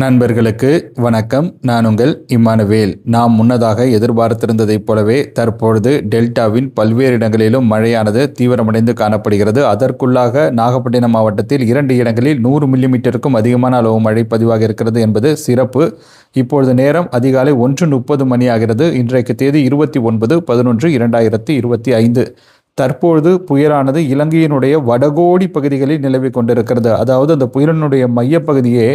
நண்பர்களுக்கு வணக்கம். நான் உங்கள் இம்மானுவேல். நாம் முன்னதாக எதிர்பார்த்திருந்ததைப் போலவே தற்பொழுது டெல்டாவின் பல்வேறு இடங்களிலும் மழையானது தீவிரமடைந்து காணப்படுகிறது. அதற்குள்ளாக நாகப்பட்டினம் மாவட்டத்தில் இரண்டு இடங்களில் நூறு மில்லிமீட்டருக்கும் அதிகமான அளவு மழை பதிவாக இருக்கிறது என்பது சிறப்பு. இப்பொழுது நேரம் அதிகாலை ஒன்று முப்பது மணி ஆகிறது இன்றைக்கு தேதி இருபத்தி ஒன்பது பதினொன்று இரண்டாயிரத்தி இருபத்தி ஐந்து. தற்பொழுது புயலானது இலங்கையினுடைய வடகோடி பகுதிகளில் நிலவி கொண்டிருக்கிறது. அதாவது அந்த புயலினுடைய மையப்பகுதியே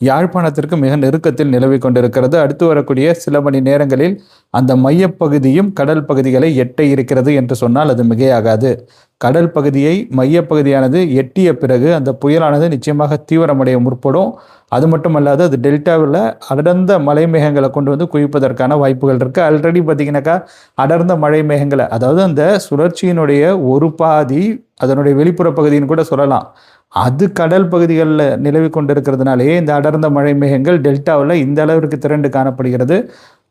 யாழ்ப்பாணத்திற்கு மிக நெருக்கத்தில் நிலவி கொண்டிருக்கிறது. அடுத்து வரக்கூடிய சில மணி நேரங்களில் அந்த மையப்பகுதியும் கடல் பகுதிகளை எட்ட இருக்கிறது என்று சொன்னால் அது மிகையாகாது. கடல் பகுதியை மையப்பகுதியானது எட்டிய பிறகு அந்த புயலானது நிச்சயமாக தீவிரமடைய முற்படும். அது மட்டுமல்லாது அது டெல்டாவில் அடர்ந்த மலை மேகங்களை கொண்டு வந்து குவிப்பதற்கான வாய்ப்புகள் இருக்குது ஆல்ரெடி பார்த்தீங்கன்னாக்கா அடர்ந்த மழை மேகங்களை அதாவது அந்த சுழற்சியினுடைய ஒரு பாதி அதனுடைய வெளிப்புற பகுதின்னு கூட சொல்லலாம். அது கடல் பகுதிகளில் நிலவி கொண்டிருக்கிறதுனாலேயே இந்த அடர்ந்த மழை மேகங்கள் டெல்டாவில் இந்த அளவிற்கு திரண்டு காணப்படுகிறது.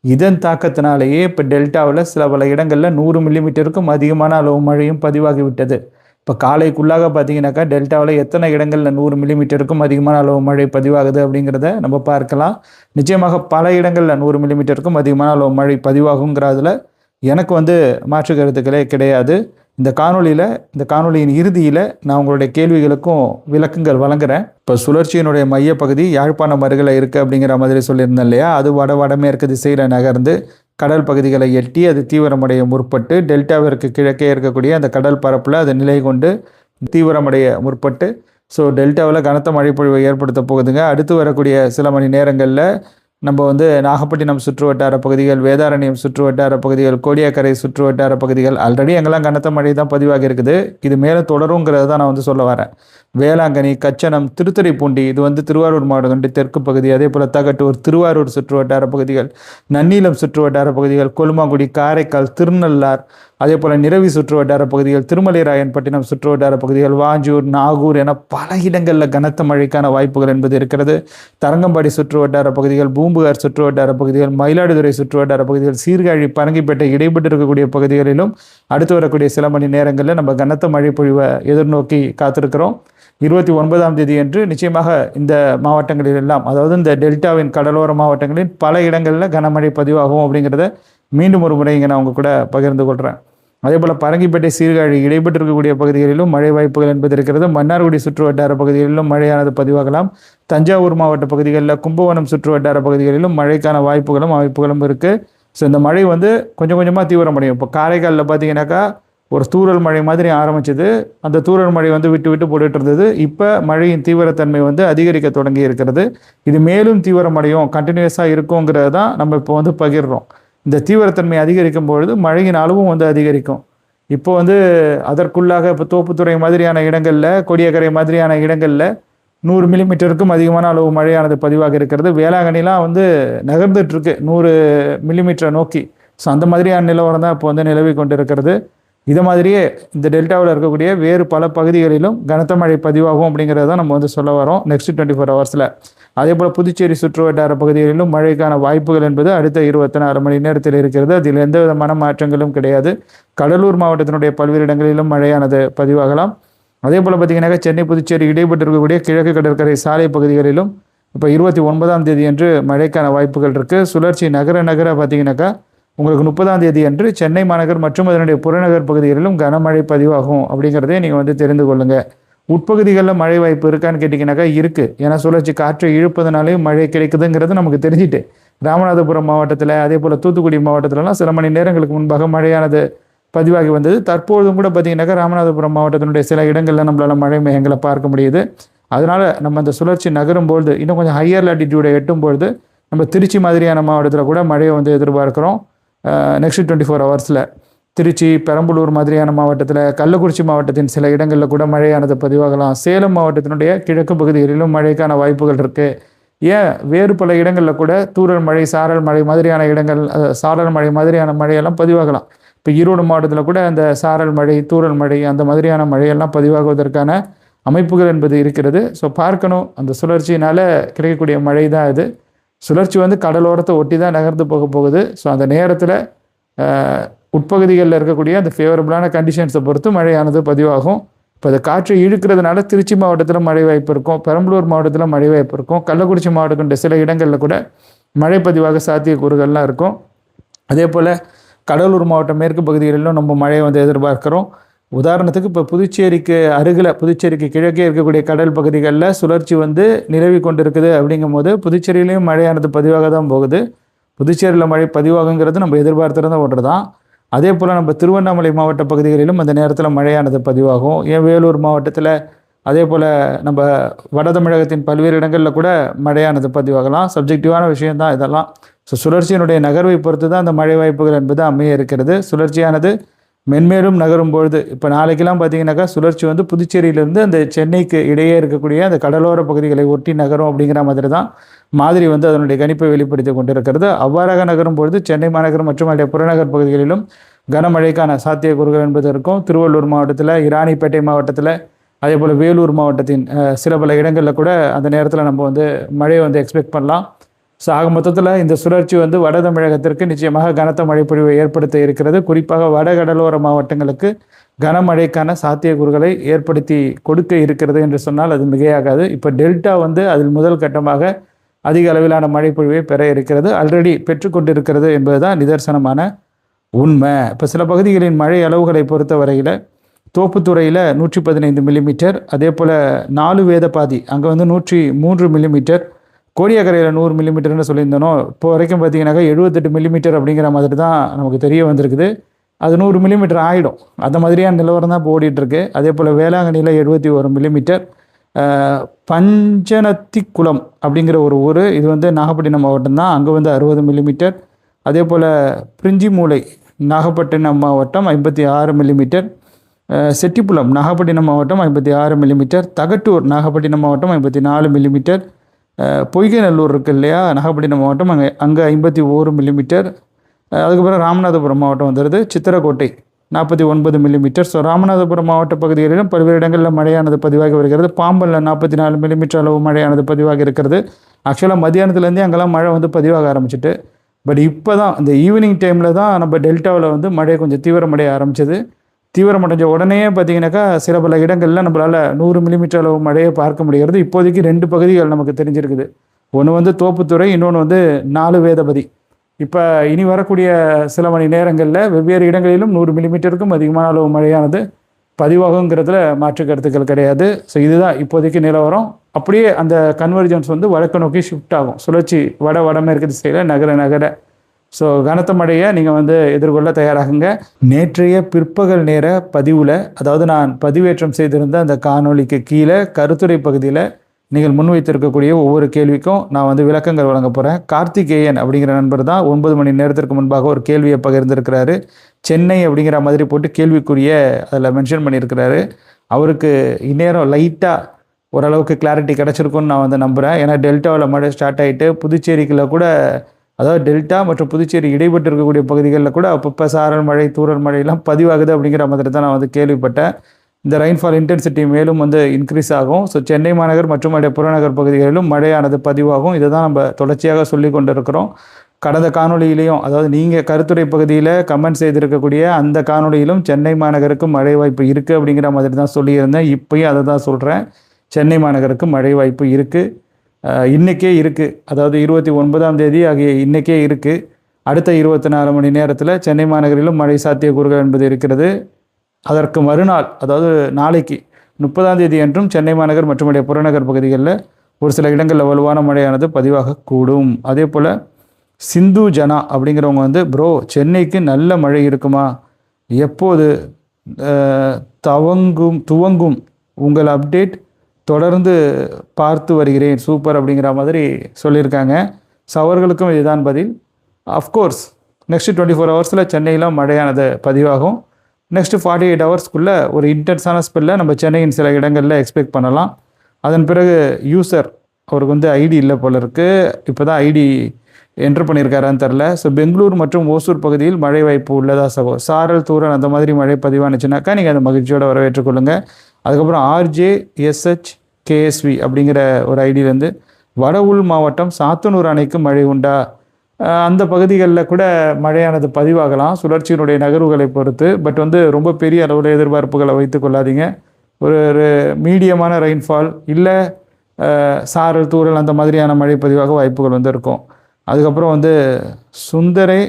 இதன் தாக்கத்தினாலேயே இப்போ டெல்டாவில் சில பல இடங்களில் நூறு மில்லிமீட்டருக்கும் அதிகமான அளவு மழையும் பதிவாகிவிட்டது. இப்போ காலைக்குள்ளாக பார்த்தீங்கன்னாக்கா டெல்டாவில் எத்தனை இடங்களில் நூறு மில்லிமீட்டருக்கும் அதிகமான அளவு மழை பதிவாகுது அப்படிங்கிறத நம்ம பார்க்கலாம். நிச்சயமாக பல இடங்களில் நூறு மில்லிமீட்டருக்கும் அதிகமான அளவு மழை பதிவாகுங்கிறதுல எனக்கு வந்து மாற்று கருத்துக்களே கிடையாது. இந்த காணொளியில் இந்த காணொளியின் இறுதியில் நான் உங்களுடைய கேள்விகளுக்கும் விளக்கங்கள் வழங்குறேன். இப்போ சுழற்சியினுடைய மையப்பகுதி யாழ்ப்பாணம் அருகில் இருக்குது அப்படிங்கிற மாதிரி சொல்லியிருந்தேன் இல்லையா? அது வட வடமேற்கு திசையில் நகர்ந்து கடல் பகுதிகளை எட்டி அது தீவிரமடைய முற்பட்டு டெல்டாவிற்கு கிழக்கே இருக்கக்கூடிய அந்த கடல் பரப்பில் அது நிலை கொண்டு தீவிரமடைய முற்பட்டு. ஸோ டெல்டாவில் கனத்த மழைப்பொழிவை ஏற்படுத்த போகுதுங்க. அடுத்து வரக்கூடிய சில மணி நேரங்களில் நம்ம வந்து நாகப்பட்டினம் சுற்று வட்டார பகுதிகள் வேதாரண்யம் சுற்று வட்டார பகுதிகள் கோடியாக்கரை சுற்று வட்டார பகுதிகள் ஆல்ரெடி எங்கெல்லாம் கனத்த மழை தான் பதிவாகி இருக்குது. இது மேலே தொடருங்கிறது தான் நான் வந்து சொல்ல வரேன். வேளாங்கண்ணி கச்சனம் திருத்துறைப்பூண்டி இது வந்து திருவாரூர் மாவட்டம் தெற்கு பகுதி அதே போல் தகட்டூர் திருவாரூர் சுற்று வட்டார பகுதிகள் நன்னீலம் சுற்று வட்டார பகுதிகள் கொல்லுமாங்குடி காரைக்கால் திருநள்ளார் அதே போல் நிரவி சுற்று வட்டார பகுதிகள் திருமலைராயன்பட்டினம் சுற்று வட்டார பகுதிகள் வாஞ்சூர் நாகூர் என பல இடங்களில் கனத்த மழைக்கான வாய்ப்புகள் என்பது இருக்கிறது. தரங்கம்பாடி சுற்று வட்டார பகுதிகள் பூம்புகார் சுற்று வட்டார பகுதிகள் மயிலாடுதுறை சுற்று வட்டார பகுதிகள் சீர்காழி பரங்கிப்பேட்டை இடைப்பட்டு இருக்கக்கூடிய பகுதிகளிலும் அடுத்து வரக்கூடிய சில மணி நேரங்களில் நம்ம கனத்த மழை பொழிவை எதிர்நோக்கி காத்திருக்கிறோம். இருபத்தி ஒன்பதாம் தேதி அன்று நிச்சயமாக இந்த மாவட்டங்களில் எல்லாம் அதாவது இந்த டெல்டாவின் கடலோர மாவட்டங்களில் பல இடங்களில் கனமழை பதிவாகும் அப்படிங்கிறத மீண்டும் ஒரு முறை இங்கே நான் உங்கள் கூட பகிர்ந்து கொள்கிறேன் அதே போல் பரங்கிப்பேட்டை சீர்காழி இடைப்பட்டு இருக்கக்கூடிய பகுதிகளிலும் மழை வாய்ப்புகள் என்பது இருக்கிறது. மன்னார்குடி சுற்று வட்டார பகுதிகளிலும் மழையானது பதிவாகலாம். தஞ்சாவூர் மாவட்ட பகுதிகளில் கும்பகோணம் சுற்று வட்டார பகுதிகளிலும் மழைக்கான வாய்ப்புகளும் அமைப்புகளும் இருக்குது ஸோ இந்த மழை வந்து கொஞ்சம் கொஞ்சமாக தீவிரமடையும் இப்போ காரைக்காலில் பார்த்தீங்கன்னாக்கா ஒரு தூரல் மழை மாதிரி ஆரம்பிச்சது. அந்த தூரல் மழை வந்து விட்டு விட்டு போட்டுட்டு இருந்தது. இப்போ மழையின் தீவிரத்தன்மை வந்து அதிகரிக்க தொடங்கி இருக்கிறது. இது மேலும் தீவிரமடையும் கண்டினியூஸாக இருக்குங்கிறது தான் நம்ம இப்போ வந்து பகிர்றோம். இந்த தீவிரத்தன்மை அதிகரிக்கும் பொழுது மழையின் அளவும் வந்து அதிகரிக்கும். இப்போ வந்து அதற்குள்ளாக இப்போ தோப்புத்துறை மாதிரியான இடங்களில் கொடியக்கரை மாதிரியான இடங்களில் நூறு மில்லிமீட்டருக்கும் அதிகமான அளவு மழையானது பதிவாக இருக்கிறது. வேளாங்கண்ணிலாம் வந்து நகர்ந்துட்டுருக்கு நூறு மில்லிமீட்டரை நோக்கி. ஸோ அந்த மாதிரியான நிலவரம் தான் இப்போ வந்து நிலவி கொண்டிருக்கிறது. இது மாதிரியே இந்த டெல்டாவில் இருக்கக்கூடிய வேறு பல பகுதிகளிலும் கனத்த மழை பதிவாகும் அப்படிங்கிறத தான் நம்ம வந்து சொல்ல வரோம் நெக்ஸ்ட் டுவெண்ட்டி ஃபோர் ஹவர்ஸில். அதே போல் புதுச்சேரி சுற்று வட்டார பகுதிகளிலும் மழைக்கான வாய்ப்புகள் என்பது அடுத்த இருபத்தி நாலு மணி நேரத்தில் இருக்கிறது. அதில் எந்த விதமான மாற்றங்களும் கிடையாது. கடலூர் மாவட்டத்தினுடைய பல்வேறு இடங்களிலும் மழையானது பதிவாகலாம். அதே போல் பார்த்தீங்கன்னா சென்னை புதுச்சேரி இடைப்பட்டு இருக்கக்கூடிய கிழக்கு கடற்கரை சாலை பகுதிகளிலும் இப்போ இருபத்தி ஒன்பதாம் தேதி அன்று மழைக்கான வாய்ப்புகள் இருக்குது சுழற்சி நகர நகர பார்த்தீங்கன்னாக்கா உங்களுக்கு முப்பதாம் தேதி அன்று சென்னை மாநகர் மற்றும் அதனுடைய புறநகர் பகுதிகளிலும் கனமழை பதிவாகும் அப்படிங்கிறதே நீங்கள் வந்து தெரிந்து கொள்ளுங்கள் உட்பகுதிகளில் மழை வாய்ப்பு இருக்கான்னு கேட்டிங்கனாக்கா இருக்குது ஏன்னா சுழற்சி காற்றை இழுப்பதனாலே மழை கிடைக்குதுங்கிறது நமக்கு தெரிஞ்சுட்டு. ராமநாதபுரம் மாவட்டத்தில் அதே போல் தூத்துக்குடி மாவட்டத்திலலாம் சில மணி நேரங்களுக்கு முன்பாக மழையானது பதிவாகி வந்தது. தற்பொழுதும் கூட பார்த்தீங்கன்னாக்கா ராமநாதபுரம் மாவட்டத்தினுடைய சில இடங்களில் நம்மளால் மழை மேகங்களை பார்க்க முடியுது. அதனால் நம்ம அந்த சுழற்சி நகரும் பொழுது இன்னும் கொஞ்சம் ஹையர் லாட்டிடியூடை எட்டும் பொழுது நம்ம திருச்சி மாதிரியான மாவட்டத்தில் கூட மழையை வந்து எதிர்பார்க்குறோம். நெக்ஸ்ட் டுவெண்ட்டி ஃபோர் ஹவர்ஸில் திருச்சி பெரம்பலூர் மாதிரியான மாவட்டத்தில் கள்ளக்குறிச்சி மாவட்டத்தின் சில இடங்களில் கூட மழையானது பதிவாகலாம். சேலம் மாவட்டத்தினுடைய கிழக்கு பகுதிகளிலும் மழைக்கான வாய்ப்புகள் இருக்குது ஏன்? வேறு பல இடங்களில் கூட தூரல் மழை சாரல் மழை மாதிரியான இடங்கள் சாரல் மழை மாதிரியான மழையெல்லாம் பதிவாகலாம். இப்போ ஈரோடு மாவட்டத்தில் கூட அந்த சாரல் மழை தூரல் மழை அந்த மாதிரியான மழையெல்லாம் பதிவாகுவதற்கான அமைப்புகள் என்பது இருக்கிறது. ஸோ பார்க்கணும். அந்த சுழற்சியினால் கிடைக்கக்கூடிய மழை தான் இது. சுழற்சி வந்து கடலோரத்தை ஒட்டி தான் நகர்ந்து போக போகுது. ஸோ அந்த நேரத்தில் உட்பகுதிகளில் இருக்கக்கூடிய அந்த ஃபேவரபுளான கண்டிஷன்ஸை பொறுத்து மழையானது பதிவாகும். இப்போ அது காற்று இழுக்கிறதுனால திருச்சி மாவட்டத்தில் மழை வாய்ப்பு இருக்கும். பெரம்பலூர் மாவட்டத்தில் மழை வாய்ப்பு இருக்கும். கள்ளக்குறிச்சி மாவட்டம் சில இடங்களில் கூட மழை பதிவாக சாத்தியக்கூறுகள்லாம் இருக்கும். அதே போல் கடலூர் மாவட்டம் மேற்கு பகுதிகளிலும் நம்ம மழையை வந்து எதிர்பார்க்கிறோம். உதாரணத்துக்கு இப்போ புதுச்சேரிக்கு அருகில் புதுச்சேரிக்கு கிழக்கே இருக்கக்கூடிய கடல் பகுதிகளில் சுழற்சி வந்து நிலவி கொண்டிருக்குது அப்படிங்கும்போது புதுச்சேரியிலையும் மழையானது பதிவாக தான் போகுது. புதுச்சேரியில் மழை பதிவாகுங்கிறது நம்ம எதிர்பார்த்திருந்த ஒன்று தான் அதே போல் நம்ம திருவண்ணாமலை மாவட்ட பகுதிகளிலும் அந்த நேரத்தில் மழையானது பதிவாகும். ஏன் வேலூர் மாவட்டத்தில் அதே போல் நம்ம வட தமிழகத்தின் பல்வேறு இடங்களில் கூட மழையானது பதிவாகலாம். சப்ஜெக்டிவான விஷயம்தான் இதெல்லாம். ஸோ சுழற்சியினுடைய நகர்வை பொறுத்து தான் அந்த மழை வாய்ப்புகள் என்பது அமைய இருக்கிறது. சுழற்சியானது மென்மேலும் நகரும் பொழுது இப்போ நாளைக்கெல்லாம் பார்த்தீங்கன்னாக்கா சுழற்சி வந்து புதுச்சேரியிலேருந்து அந்த சென்னைக்கு இடையே இருக்கக்கூடிய அந்த கடலோர பகுதிகளை ஒட்டி நகரும் அப்படிங்கிற மாதிரி தான் மாதிரி வந்து அதனுடைய கணிப்பை வெளிப்படுத்தி கொண்டிருக்கிறது. அவ்வாறாக நகரும் பொழுது சென்னை மாநகரம் மற்றும் அதனுடைய புறநகர் பகுதிகளிலும் கனமழைக்கான சாத்தியக்கூறுகள் என்பது இருக்கும். திருவள்ளூர் மாவட்டத்தில் இராணிப்பேட்டை மாவட்டத்தில் அதே போல் வேலூர் மாவட்டத்தின் சில பல இடங்களில் கூட அந்த நேரத்தில் நம்ம வந்து மழையை வந்து எக்ஸ்பெக்ட் பண்ணலாம். ஸோ ஆக மொத்தத்தில் இந்த சுழற்சி வந்து வட தமிழகத்திற்கு நிச்சயமாக கனத்த மழைப்பொழிவை ஏற்படுத்த இருக்கிறது. குறிப்பாக வட கடலோர மாவட்டங்களுக்கு கனமழைக்கான சாத்தியக்கூறுகளை ஏற்படுத்தி கொடுக்க இருக்கிறது என்று சொன்னால் அது மிகையாகாது. இப்போ டெல்டா வந்து அதில் முதல் கட்டமாக அதிக அளவிலான மழைப்பொழிவை பெற இருக்கிறது ஆல்ரெடி பெற்றுக்கொண்டிருக்கிறது என்பதுதான் நிதர்சனமான உண்மை. இப்போ சில பகுதிகளின் மழை அளவுகளை பொறுத்த வரையில் தோப்புத்துறையில் நூற்றி பதினைந்து மில்லிமீட்டர் அதே போல் நாலு வேத பாதி அங்கே வந்து நூற்றி மூன்று மில்லிமீட்டர் கோடியக்கரையில் நூறு மில்லிமீட்டர்னு சொல்லியிருந்தனோ இப்போ வரைக்கும் பார்த்தீங்கன்னாக்கா எழுபத்தெட்டு மில்லிமீட்டர் அப்படிங்கிற மாதிரி தான் நமக்கு தெரிய வந்திருக்குது. அது நூறு மில்லிமீட்டர் ஆகிடும் அந்த மாதிரியான நிலவரம் தான் இப்போ ஓடிட்டு அதே போல் வேளாங்கண்ணியில் எழுபத்தி ஒரு மில்லிமீட்டர் பஞ்சனத்திக்குளம் அப்படிங்கிற ஒரு ஊர். இது வந்து நாகப்பட்டினம் மாவட்டம் தான் அங்கே வந்து அறுபது மில்லிமீட்டர் அதே போல் பிரிஞ்சிமூலை நாகப்பட்டினம் மாவட்டம் ஐம்பத்தி ஆறு மில்லிமீட்டர் செட்டிப்புலம் நாகப்பட்டினம் மாவட்டம் ஐம்பத்தி ஆறு மில்லிமீட்டர் தகட்டூர் நாகப்பட்டினம் மாவட்டம் ஐம்பத்தி நாலு மில்லிமீட்டர் பொய்கை பொய்கைநல்லூர் இருக்குது இல்லையா? நாகப்பட்டினம் மாவட்டம் அங்கே அங்கே ஐம்பத்தி ஓரு மில்லிமீட்டர் அதுக்கப்புறம் ராமநாதபுரம் மாவட்டம் வந்துடுது சித்திரக்கோட்டை நாற்பத்தி ஒன்பது மில்லிமீட்டர் ஸோ ராமநாதபுரம் மாவட்ட பகுதிகளிலும் பல்வேறு இடங்களில் மழையானது பதிவாகி வருகிறது. பாம்பனில் நாற்பத்தி நாலு மில்லிமீட்டர் அளவு மழையானது பதிவாகி இருக்கிறது. ஆக்சுவலாக மதியானத்துலேருந்தே அங்கெல்லாம் மழை வந்து பதிவாக ஆரம்பிச்சிட்டு பட் இப்போ தான் இந்த ஈவினிங் டைமில் தான் நம்ம டெல்டாவில் வந்து மழை கொஞ்சம் தீவிரமடைய ஆரம்பிச்சது. தீவிரமடைஞ்ச உடனே பார்த்தீங்கன்னாக்கா சில பல இடங்களில் நம்மளால் நூறு மில்லிமீட்டர் அளவு மழையை பார்க்க முடிகிறது. இப்போதைக்கு ரெண்டு பகுதிகள் நமக்கு தெரிஞ்சிருக்குது. ஒன்று வந்து தோப்புத்துறை இன்னொன்று வந்து நாலு வேதபதி இப்போ இனி வரக்கூடிய சில மணி நேரங்களில் வெவ்வேறு இடங்களிலும் நூறு மில்லிமீட்டருக்கும் அதிகமான அளவு மழையானது பதிவாகுங்கிறதுல மாற்று கருத்துக்கள் கிடையாது. ஸோ இதுதான் இப்போதைக்கு நிலவரம். அப்படியே அந்த கன்வர்ஜன்ஸ் வந்து வடக்கு நோக்கி ஷிஃப்ட் ஆகும். சுழற்சி வட வடமேற்கு திசையில் நகர நகர. ஸோ கனத்த மழையை நீங்கள் வந்து எதிர்கொள்ள தயாராகுங்க. நேற்றைய பிற்பகல் நேர பதிவில் அதாவது நான் பதிவேற்றம் செய்திருந்த அந்த காணொளிக்கு கீழே கருத்துரை பகுதியில் நீங்கள் முன்வைத்திருக்கக்கூடிய ஒவ்வொரு கேள்விக்கும் நான் வந்து விளக்கங்கள் வழங்க போகிறேன் கார்த்திகேயன் அப்படிங்கிற நண்பர் தான் ஒன்பது மணி நேரத்திற்கு முன்பாக ஒரு கேள்வியை பகிர்ந்திருக்கிறாரு. சென்னை அப்படிங்கிற மாதிரி போட்டு கேள்விக்குரிய அதில் மென்ஷன் பண்ணியிருக்கிறாரு. அவருக்கு இந்நேரம் லைட்டாக ஓரளவுக்கு கிளாரிட்டி கிடச்சிருக்கும்னு நான் வந்து நம்புகிறேன் ஏன்னா டெல்டாவில் மழை ஸ்டார்ட் ஆகிட்டு புதுச்சேரிக்குள்ளே கூட அதாவது டெல்டா மற்றும் புதுச்சேரி இடைப்பட்டு இருக்கக்கூடிய பகுதிகளில் கூட அப்பப்போ சாரல் மழை தூரல் மழையெல்லாம் பதிவாகுது அப்படிங்கிற மாதிரி தான் நான் வந்து கேள்விப்பட்டேன். இந்த ரெயின்ஃபால் இன்டென்சிட்டி மேலும் வந்து இன்க்ரீஸ் ஆகும். ஸோ சென்னை மாநகர் மற்றும் அதே புறநகர் பகுதிகளிலும் மழையானது பதிவாகும். இதை தான் நம்ம தொடர்ச்சியாக சொல்லி கொண்டிருக்கிறோம். கடந்த காணொளியிலையும் அதாவது நீங்கள் கருத்துரை பகுதியில் கமெண்ட் செய்திருக்கக்கூடிய அந்த காணொளியிலும் சென்னை மாநகருக்கு மழை வாய்ப்பு இருக்குது அப்படிங்கிற மாதிரி தான் சொல்லியிருந்தேன். இப்பயும் அதை தான் சொல்கிறேன் சென்னை மாநகருக்கு மழை வாய்ப்பு இருக்குது இன்றைக்கே இருக்குது அதாவது இருபத்தி ஒன்பதாம் தேதி ஆகிய இன்றைக்கே இருக்குது அடுத்த இருபத்தி நாலு மணி நேரத்தில் சென்னை மாநகரிலும் மழை சாத்தியக்கூறுகள் என்பது இருக்கிறது. அதற்கு மறுநாள் அதாவது நாளைக்கு முப்பதாம் தேதி அன்றும் சென்னை மாநகர் மற்றும் உடைய புறநகர் பகுதிகளில் ஒரு சில இடங்களில் வலுவான மழையானது பதிவாகக்கூடும். அதே போல் சிந்து ஜனா அப்படிங்கிறவங்க வந்து ப்ரோ சென்னைக்கு நல்ல மழை இருக்குமா? எப்போது தவங்கும் துவங்கும்? உங்கள் அப்டேட் தொடர்ந்து பார்த்து வருகிறேன். சூப்பர் அப்படிங்கிற மாதிரி சொல்லியிருக்காங்க. ஸோ அவர்களுக்கும் இதுதான் பதில். அஃப்கோர்ஸ் நெக்ஸ்ட் டுவெண்ட்டி ஃபோர் ஹவர்ஸில் சென்னையில் மழையானது பதிவாகும். நெக்ஸ்ட்டு ஃபார்ட்டி எயிட் ஹவர்ஸ்க்குள்ளே ஒரு இன்டென்ஸான ஸ்பெல்லை நம்ம சென்னையின் சில இடங்களில் எக்ஸ்பெக்ட் பண்ணலாம். அதன் பிறகு யூசர் அவருக்கு வந்து ஐடி இல்லை போல இருக்குது இப்போ தான் ஐடி என்ட்ரு பண்ணியிருக்காரான்னு தெரில ஸோ பெங்களூர் மற்றும் ஓசூர் பகுதியில் மழை வாய்ப்பு உள்ளதா சகோ? சாரல் தூரல் அந்த மாதிரி மழை பதிவானுச்சுனாக்கா நீங்கள் அதை மகிழ்ச்சியோட வரவேற்றுக்கொள்ளுங்க அதுக்கப்புறம் ஆர்ஜே எஸ்ஹெச் கேஎஸ்வி அப்படிங்கிற ஒரு ஐடியிலேருந்து வட உள் மாவட்டம் சாத்தனூர் அணைக்கு மழை உண்டா? அந்த பகுதிகளில் கூட மழையானது பதிவாகலாம். சுழற்சியினுடைய நகர்வுகளை பொறுத்து. பட் வந்து ரொம்ப பெரிய அளவில் எதிர்பார்ப்புகளை வைத்து கொள்ளாதீங்க. ஒரு ஒரு மீடியமான ரெயின்ஃபால் இல்லை சாரல் தூறல் அந்த மாதிரியான மழை பதிவாக வாய்ப்புகள் வந்து இருக்கும். அதுக்கப்புறம் வந்து சுந்தரே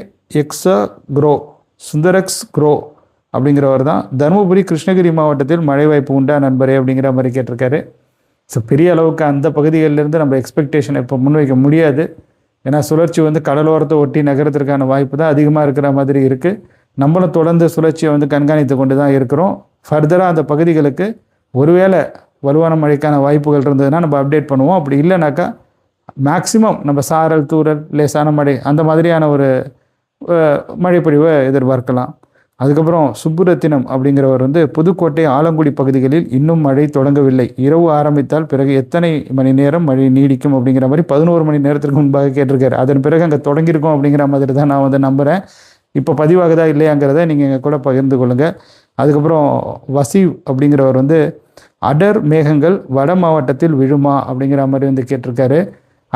எக்ஸா க்ரோ சுந்தரக்ஸ் க்ரோ அப்படிங்கிறவர் தான். தருமபுரி கிருஷ்ணகிரி மாவட்டத்தில் மழை வாய்ப்பு உண்டா நண்பரே அப்படிங்கிற மாதிரி கேட்டிருக்காரு. ஸோ பெரிய அளவுக்கு அந்த பகுதிகளிலிருந்து நம்ம எக்ஸ்பெக்டேஷன் இப்போ முன்வைக்க முடியாது. ஏன்னா சுழற்சி வந்து கடலோரத்தை ஒட்டி நகரத்திற்கான வாய்ப்பு தான் அதிகமாக இருக்கிற மாதிரி இருக்குது நம்மளும் தொடர்ந்து சுழற்சியை வந்து கண்காணித்து கொண்டு தான் இருக்கிறோம். ஃபர்தராக அந்த பகுதிகளுக்கு ஒருவேளை வலுவான மழைக்கான வாய்ப்புகள் இருந்ததுன்னா நம்ம அப்டேட் பண்ணுவோம். அப்படி இல்லைனாக்கா மேக்சிமம் நம்ம சாரல் தூரல் லேசான மழை அந்த மாதிரியான ஒரு மழைப்பொழிவை எதிர்பார்க்கலாம். அதுக்கப்புறம் சுப்புரத்தினம் அப்படிங்கிறவர் வந்து புதுக்கோட்டை ஆலங்குடி பகுதிகளில் இன்னும் மழை தொடங்கவில்லை. இரவு ஆரம்பித்தால் பிறகு எத்தனை மணி நேரம் மழை நீடிக்கும் அப்படிங்கிற மாதிரி பதினோரு மணி நேரத்திற்கு முன்பாக கேட்டிருக்காரு. அதன் பிறகு அங்கே தொடங்கியிருக்கோம் அப்படிங்கிற மாதிரி தான் நான் வந்து நம்புகிறேன் இப்போ பதிவாகுதா இல்லையாங்கிறத நீங்கள் எங்கள் கூட பகிர்ந்து கொள்ளுங்கள் அதுக்கப்புறம் வசீவ் அப்படிங்கிறவர் வந்து அடர் மேகங்கள் வட மாவட்டத்தில் விழுமா? அப்படிங்கிற மாதிரி வந்து கேட்டிருக்காரு.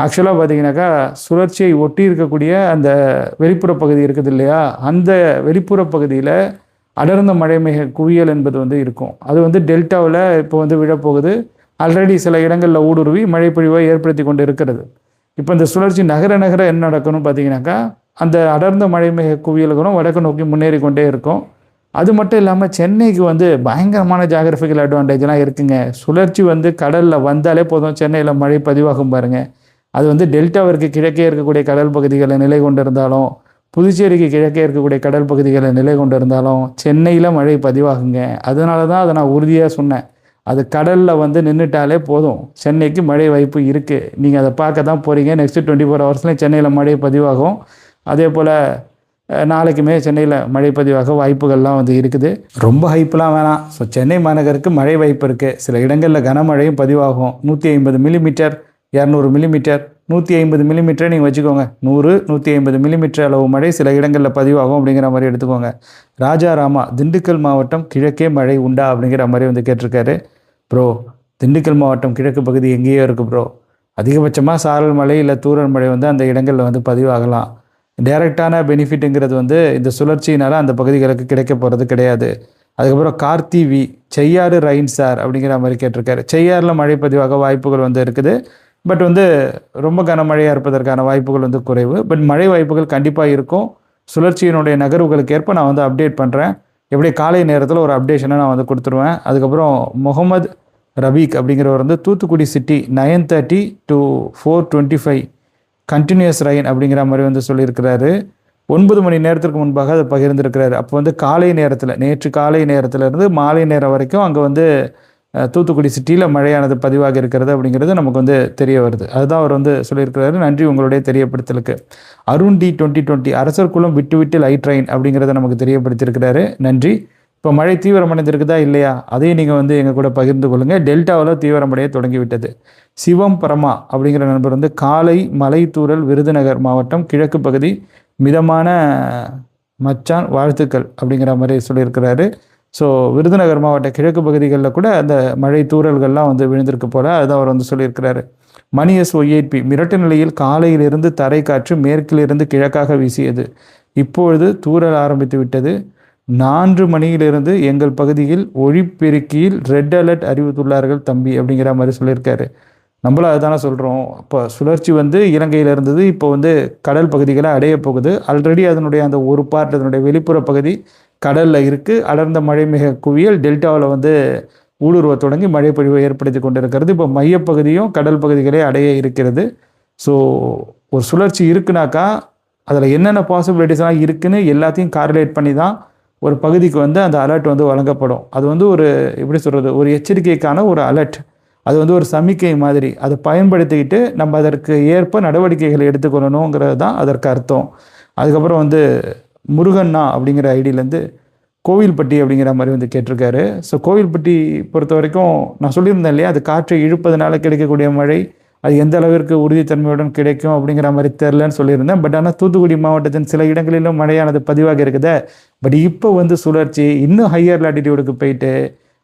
ஆக்சுவலாக பார்த்தீங்கன்னாக்கா சுழற்சியை ஒட்டி இருக்கக்கூடிய அந்த வெளிப்புற பகுதி இருக்குது இல்லையா? அந்த வெளிப்புற பகுதியில் அடர்ந்த மழைமேக குவியல் என்பது வந்து இருக்கும். அது வந்து டெல்டாவில் இப்போ வந்து விழப்போகுது. ஆல்ரெடி சில இடங்களில் ஊடுருவி மழைப்பொழிவை ஏற்படுத்தி கொண்டு இருக்கிறது இப்போ இந்த சுழற்சி நகர நகர என்ன நடக்கணும் பார்த்தீங்கன்னாக்கா அந்த அடர்ந்த மழை குவியல்களும் வடக்கு நோக்கி முன்னேறி கொண்டே இருக்கும். அது மட்டும் இல்லாமல் சென்னைக்கு வந்து பயங்கரமான ஜாகிரபிக்கல் அட்வான்டேஜ்லாம் இருக்குங்க. சுழற்சி வந்து கடலில் வந்தாலே போதும். சென்னையில் மழை பதிவாகும் பாருங்கள் அது வந்து டெல்டாவிற்கு கிழக்கே இருக்கக்கூடிய கடல் பகுதிகளில் நிலை கொண்டிருந்தாலும் புதுச்சேரிக்கு கிழக்கே இருக்கக்கூடிய கடல் பகுதிகளில் நிலை கொண்டிருந்தாலும் சென்னையில் மழை பதிவாகுங்க. அதனால தான் அதை நான் உறுதியாக சொன்னேன். அது கடலில் வந்து நின்றுட்டாலே போதும். சென்னைக்கு மழை வாய்ப்பு இருக்குது நீங்கள் அதை பார்க்க தான் போகிறீங்க நெக்ஸ்ட்டு டுவெண்ட்டி ஃபோர் ஹவர்ஸ்லேயும் சென்னையில் மழை பதிவாகும். அதே போல் நாளைக்குமே சென்னையில் மழை பதிவாக வாய்ப்புகள்லாம் வந்து இருக்குது. ரொம்ப ஹைப்பெலாம் வேணாம். ஸோ சென்னை மாநகருக்கு மழை வாய்ப்பு இருக்குது சில இடங்களில் கனமழையும் பதிவாகும். நூற்றி ஐம்பது மில்லிமீட்டர் இரநூறு மில்லிமீட்டர் நூற்றி ஐம்பது மில்லிமீட்டரை நீங்கள் வச்சுக்கோங்க. நூறு நூற்றி ஐம்பது மில்லிமீட்டர் அளவு மழை சில இடங்களில் பதிவாகும் அப்படிங்கிற மாதிரி எடுத்துக்கோங்க. ராஜாராமா திண்டுக்கல் மாவட்டம் கிழக்கே மழை உண்டா அப்படிங்கிற மாதிரி வந்து கேட்டிருக்காரு. ப்ரோ திண்டுக்கல் மாவட்டம் கிழக்கு பகுதி எங்கேயோ இருக்குது ப்ரோ அதிகபட்சமாக சாரல் மழை இல்லை தூரல் மழை வந்து அந்த இடங்களில் வந்து பதிவாகலாம். டைரெக்டான பெனிஃபிட்டுங்கிறது வந்து இந்த சுழற்சியினால் அந்த பகுதிகளுக்கு கிடைக்க போகிறது கிடையாது. அதுக்கப்புறம் கார்த்தி வி செய்யாறு ரைன் சார் அப்படிங்கிற மாதிரி கேட்டிருக்காரு. செய்யாறில் மழை பதிவாக வாய்ப்புகள் வந்து இருக்குது. பட் வந்து ரொம்ப கனமழையாக இருப்பதற்கான வாய்ப்புகள் வந்து குறைவு. பட் மழை வாய்ப்புகள் கண்டிப்பாக இருக்கும். சுழற்சியினுடைய நகர்வுகளுக்கு ஏற்ப நான் வந்து அப்டேட் பண்ணுறேன் எப்படி காலை நேரத்தில் ஒரு அப்டேஷனை நான் வந்து கொடுத்துருவேன். அதுக்கப்புறம் முகமது ரபீக் அப்படிங்கிறவர் வந்து Thoothukudi city nine thirty to four twenty five continuous rain அப்படிங்கிற மாதிரி வந்து சொல்லியிருக்கிறாரு. ஒன்பது மணி நேரத்திற்கு முன்பாக அதை பகிர்ந்திருக்கிறாரு. அப்போ வந்து காலை நேரத்தில் நேற்று காலை நேரத்தில் இருந்து மாலை நேரம் வரைக்கும் அங்கே வந்து தூத்துக்குடி சிட்டியில் மழையானது பதிவாக இருக்கிறது அப்படிங்கிறது நமக்கு வந்து தெரிய வருது. அதுதான் அவர் வந்து சொல்லியிருக்கிறாரு. நன்றி உங்களுடைய தெரியப்படுத்தலுக்கு. Arun T twenty twenty Arasarkulam விட்டு விட்டு லைட் ட்ரெயின் அப்படிங்கிறத நமக்கு தெரியப்படுத்தியிருக்கிறாரு. நன்றி. இப்போ மழை தீவிரமடைந்திருக்குதா இல்லையா? அதையும் நீங்கள் வந்து எங்கள் கூட பகிர்ந்து கொள்ளுங்கள் டெல்டாவில் தீவிரமடைய தொடங்கிவிட்டது சிவம் பரமா அப்படிங்கிற நண்பர் வந்து காலை மலைத்தூரல் விருதுநகர் மாவட்டம் கிழக்கு பகுதி மிதமான மச்சான் வாழ்த்துக்கள் அப்படிங்கிற மாதிரி சொல்லியிருக்கிறாரு. ஸோ விருதுநகர் மாவட்ட கிழக்கு பகுதிகளில் கூட அந்த மழை தூரல்கள்லாம் வந்து விழுந்திருக்கு போல அதுதான் அவர் வந்து சொல்லியிருக்கிறாரு. மணி எஸ் மிரட்டு நிலையில் காலையிலிருந்து தரை காற்று மேற்கிலிருந்து கிழக்காக வீசியது. இப்பொழுது தூறல் ஆரம்பித்து விட்டது. நான்கு மணியிலிருந்து எங்கள் பகுதியில் ஒழிப்பெருக்கியில் ரெட் அலர்ட் அறிவித்துள்ளார்கள் தம்பி அப்படிங்கிற மாதிரி சொல்லியிருக்காரு. நம்மளும் அதுதானே சொல்கிறோம் இப்போ சுழற்சி வந்து இலங்கையில் இருந்தது இப்போ வந்து கடல் பகுதிகளை அடைய போகுது. ஆல்ரெடி அதனுடைய அந்த ஒரு பார்ட் அதனுடைய வெளிப்புற பகுதி கடலில் இருக்குது அடர்ந்த மழை மிக குவியல் டெல்டாவில் வந்து ஊடுருவ தொடங்கி மழைப்பொழிவை ஏற்படுத்தி கொண்டிருக்கிறது. இப்போ மையப்பகுதியும் கடல் பகுதிகளே அடைய இருக்கிறது. ஸோ ஒரு சுழற்சி இருக்குனாக்கா அதில் என்னென்ன பாசிபிலிட்டிஸ்லாம் இருக்குதுன்னு எல்லாத்தையும் கார்லேட் பண்ணி தான் ஒரு பகுதிக்கு வந்து அந்த அலர்ட் வந்து வழங்கப்படும். அது வந்து ஒரு எப்படி சொல்கிறது ஒரு எச்சரிக்கைக்கான ஒரு அலர்ட் அது வந்து ஒரு சமிக்கை மாதிரி. அதை பயன்படுத்திக்கிட்டு நம்ம அதற்கு ஏற்ப நடவடிக்கைகளை எடுத்துக்கொள்ளணுங்கிறது தான் அதற்கு அர்த்தம். அதுக்கப்புறம் வந்து முருகண்ணா அப்படிங்கிற ஐடியிலேருந்து கோவில்பட்டி அப்படிங்கிற மாதிரி வந்து கேட்டிருக்காரு. ஸோ கோவில்பட்டி பொறுத்த வரைக்கும் நான் சொல்லியிருந்தேன் இல்லையா அது காற்றை இழுப்பதனால கிடைக்கக்கூடிய மழை அது எந்த அளவிற்கு உறுதித்தன்மையுடன் கிடைக்கும் அப்படிங்கிற மாதிரி தெரிலன்னு சொல்லியிருந்தேன். பட் ஆனால் தூத்துக்குடி மாவட்டத்தின் சில இடங்களிலும் மழையானது பதிவாக இருக்குதே. பட் இப்போ வந்து சுழற்சி இன்னும் ஹையர் லாட்டிடியூடுக்கு போயிட்டு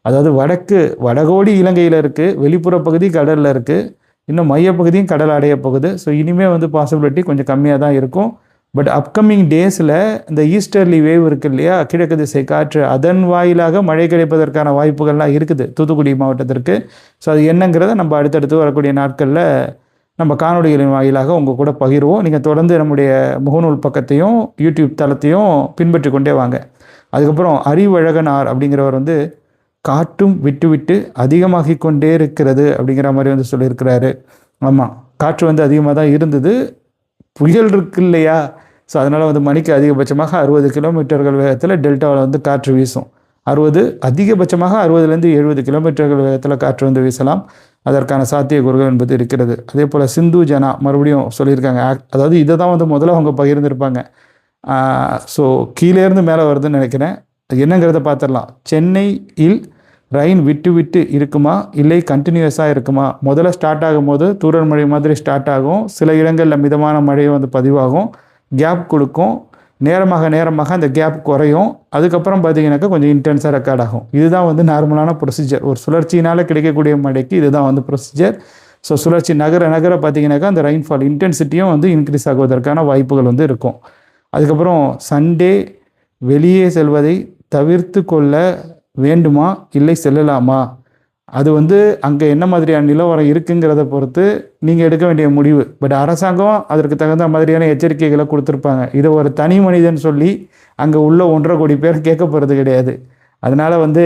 அதாவது வடக்கு வடகோடி இலங்கையில் இருக்குது வெளிப்புற பகுதி கடலில் இருக்குது இன்னும் மையப்பகுதியும் கடல் அடைய போகுது. ஸோ இனிமேல் வந்து பாசிபிலிட்டி கொஞ்சம் கம்மியாக தான் இருக்கும். பட் அப்கமிங் டேஸில் இந்த ஈஸ்டர்லி வேவ் இருக்கு இல்லையா? கிழக்கு திசை காற்று அதன் வாயிலாக மழை கிடைப்பதற்கான வாய்ப்புகள்லாம் இருக்குது. தூத்துக்குடி மாவட்டத்திற்கு. ஸோ அது என்னங்கிறத நம்ம அடுத்தடுத்து வரக்கூடிய நாட்களில் நம்ம காணொளிகளின் வாயிலாக உங்கள் கூட பகிர்வோம். நீங்கள் தொடர்ந்து நம்முடைய முகநூல் பக்கத்தையும் யூடியூப் தளத்தையும் பின்பற்றி கொண்டே வாங்க. அதுக்கப்புறம் அறிவழகனார் அப்படிங்கிறவர் வந்து காற்றும் விட்டு விட்டு அதிகமாகி கொண்டே இருக்கிறது அப்படிங்கிற மாதிரி வந்து சொல்லியிருக்கிறாரு. ஆமாம் காற்று வந்து அதிகமாக தான் இருந்தது. புயல் இருக்கு இல்லையா ஸோ அதனால் வந்து மணிக்கு அதிகபட்சமாக அறுபது கிலோமீட்டர்கள் வேகத்தில் டெல்டாவில் வந்து காற்று வீசும். அறுபது அதிகபட்சமாக அறுபதுலேருந்து எழுபது கிலோமீட்டர்கள் வேகத்தில் காற்று வந்து வீசலாம். அதற்கான சாத்தியக்கூறுகள் என்பது இருக்கிறது. அதே போல் சிந்து ஜனா மறுபடியும் சொல்லியிருக்காங்க. அதாவது இதை தான் வந்து முதல்ல அவங்க பகிர்ந்திருப்பாங்க. ஸோ கீழேருந்து மேலே வருதுன்னு நினைக்கிறேன். அது என்னங்கிறத பார்த்துடலாம். சென்னையில் ரெயின் விட்டு விட்டு இருக்குமா? இல்லை கண்டினியூஸாக இருக்குமா? முதல்ல ஸ்டார்ட் ஆகும்போது தூரல் மழை மாதிரி ஸ்டார்ட் ஆகும். சில இடங்களில் மிதமான மழை வந்து பதிவாகும். கேப் கொடுக்கும். நேரமாக நேரமாக அந்த கேப் குறையும். அதுக்கப்புறம் பார்த்தீங்கன்னாக்கா கொஞ்சம் இன்டென்ஸாக ரெக்கார்ட் ஆகும். இதுதான் வந்து நார்மலான ப்ரொசீஜர் ஒரு சுழற்சியினால் கிடைக்கக்கூடிய மழைக்கு இதுதான் வந்து ப்ரொசீஜர் ஸோ சுழற்சி நகர நகர பார்த்தீங்கன்னாக்கா அந்த ரெயின்ஃபால் இன்டென்சிட்டியும் வந்து இன்க்ரீஸ் ஆகுவதற்கான வாய்ப்புகள் வந்து இருக்கும். அதுக்கப்புறம் சண்டே வெளியே செல்வதை தவிர்த்து கொள்ள வேண்டுமா? இல்லை செல்லலாமா? அது வந்து அங்கே என்ன மாதிரியான நிலவரம் இருக்குங்கிறத பொறுத்து நீங்கள் எடுக்க வேண்டிய முடிவு. பட் அரசாங்கம் அதற்கு தகுந்த மாதிரியான எச்சரிக்கைகளை கொடுத்துருப்பாங்க. இதை ஒரு தனி மனிதன் சொல்லி அங்கே உள்ள ஒன்றரை கோடி பேர் கேட்க போகிறது கிடையாது. அதனால் வந்து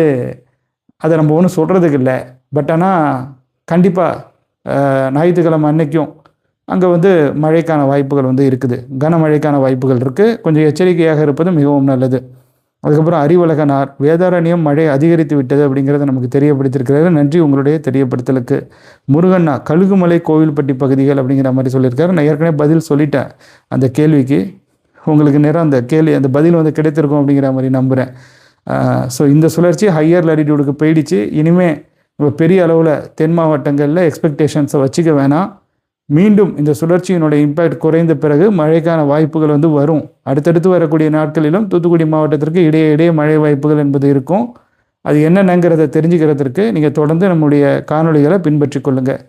அதை நம்ம ஒன்றும் சொல்கிறதுக்கு இல்லை. பட் ஆனால் கண்டிப்பாக ஞாயிற்றுக்கிழமை அன்னைக்கும் அங்கே வந்து மழைக்கான வாய்ப்புகள் வந்து இருக்குது. கனமழைக்கான வாய்ப்புகள் இருக்குது கொஞ்சம் எச்சரிக்கையாக இருப்பது மிகவும் நல்லது. அதுக்கப்புறம் அறிவழகனார் வேதாரண்யம் மழை அதிகரித்து விட்டது அப்படிங்கிறத நமக்கு தெரியப்படுத்தியிருக்கிறாரு. நன்றி உங்களுடைய தெரியப்படுத்தலுக்கு. முருகண்ணா கழுகுமலை கோவில்பட்டி பகுதிகள் அப்படிங்கிற மாதிரி சொல்லியிருக்காரு. நான் ஏற்கனவே பதில் சொல்லிட்டேன் அந்த கேள்விக்கு. உங்களுக்கு நேரம் அந்த கேள்வி அந்த பதில் வந்து கிடைத்திருக்கும் அப்படிங்கிற மாதிரி நம்புகிறேன் ஸோ இந்த சுழற்சி ஹையர் லாட்டிடியூடுக்கு போயிடுச்சு. இனிமேல் பெரிய அளவில் தென் மாவட்டங்களில் எக்ஸ்பெக்டேஷன்ஸை வச்சுக்க வேணாம். மீண்டும் இந்த சுழற்சியினுடைய இம்பேக்ட் குறைந்த பிறகு மழைக்கான வாய்ப்புகள் வந்து வரும். அடுத்தடுத்து வரக்கூடிய நாட்களிலும் தூத்துக்குடி மாவட்டத்திற்கு இடையே இடையே மழை வாய்ப்புகள் என்பது இருக்கும். அது என்னென்னங்கிறத தெரிஞ்சுக்கிறதுக்கு நீங்கள் தொடர்ந்து நம்முடைய காணொளிகளை பின்பற்றி கொள்ளுங்கள்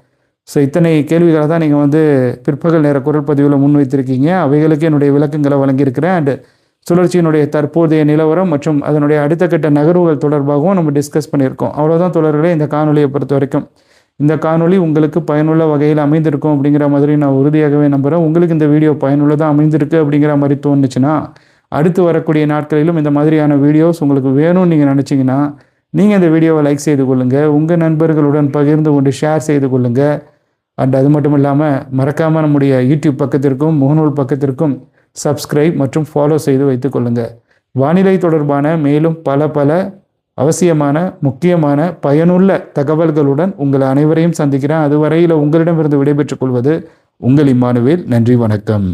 ஸோ இத்தனை கேள்விகளை தான் நீங்கள் வந்து பிற்பகல் நேர குரல் பதிவில் முன்வைத்திருக்கீங்க. அவைகளுக்கு என்னுடைய விளக்கங்களை வழங்கியிருக்கிறேன். அண்டு சுழற்சியினுடைய தற்போதைய நிலவரம் மற்றும் அதனுடைய அடுத்த கட்ட நகர்வுகள் தொடர்பாகவும் நம்ம டிஸ்கஸ் பண்ணியிருக்கோம். அவ்வளோதான் தொடர்களே இந்த காணொலியை பொறுத்த வரைக்கும். இந்த காணொளி உங்களுக்கு பயனுள்ள வகையில் அமைந்திருக்கும் அப்படிங்கிற மாதிரி நான் உறுதியாகவே நம்புகிறேன் உங்களுக்கு இந்த வீடியோ பயனுள்ளதாக அமைந்திருக்கு அப்படிங்கிற மாதிரி தோணுச்சுன்னா அடுத்து வரக்கூடிய நாட்களிலும் இந்த மாதிரியான வீடியோஸ் உங்களுக்கு வேணும்னு நீங்கள் நினச்சிங்கன்னா நீங்கள் இந்த வீடியோவை லைக் செய்து கொள்ளுங்கள் உங்கள் நண்பர்களுடன் பகிர்ந்து கொண்டு ஷேர் செய்து கொள்ளுங்கள் அண்ட் அது மட்டும் இல்லாமல் மறக்காமல் நம்முடைய யூடியூப் பக்கத்திற்கும் முகநூல் பக்கத்திற்கும் சப்ஸ்கிரைப் மற்றும் ஃபாலோ செய்து வைத்துக்கொள்ளுங்கள் வானிலை தொடர்பான மேலும் பல பல அவசியமான முக்கியமான பயனுள்ள தகவல்களுடன் உங்கள் அனைவரையும் சந்திக்கிறேன். அதுவரையில் உங்களிடமிருந்து விடைபெற்றுக் கொள்வது உங்கள் இம்மானுவேல். நன்றி வணக்கம்.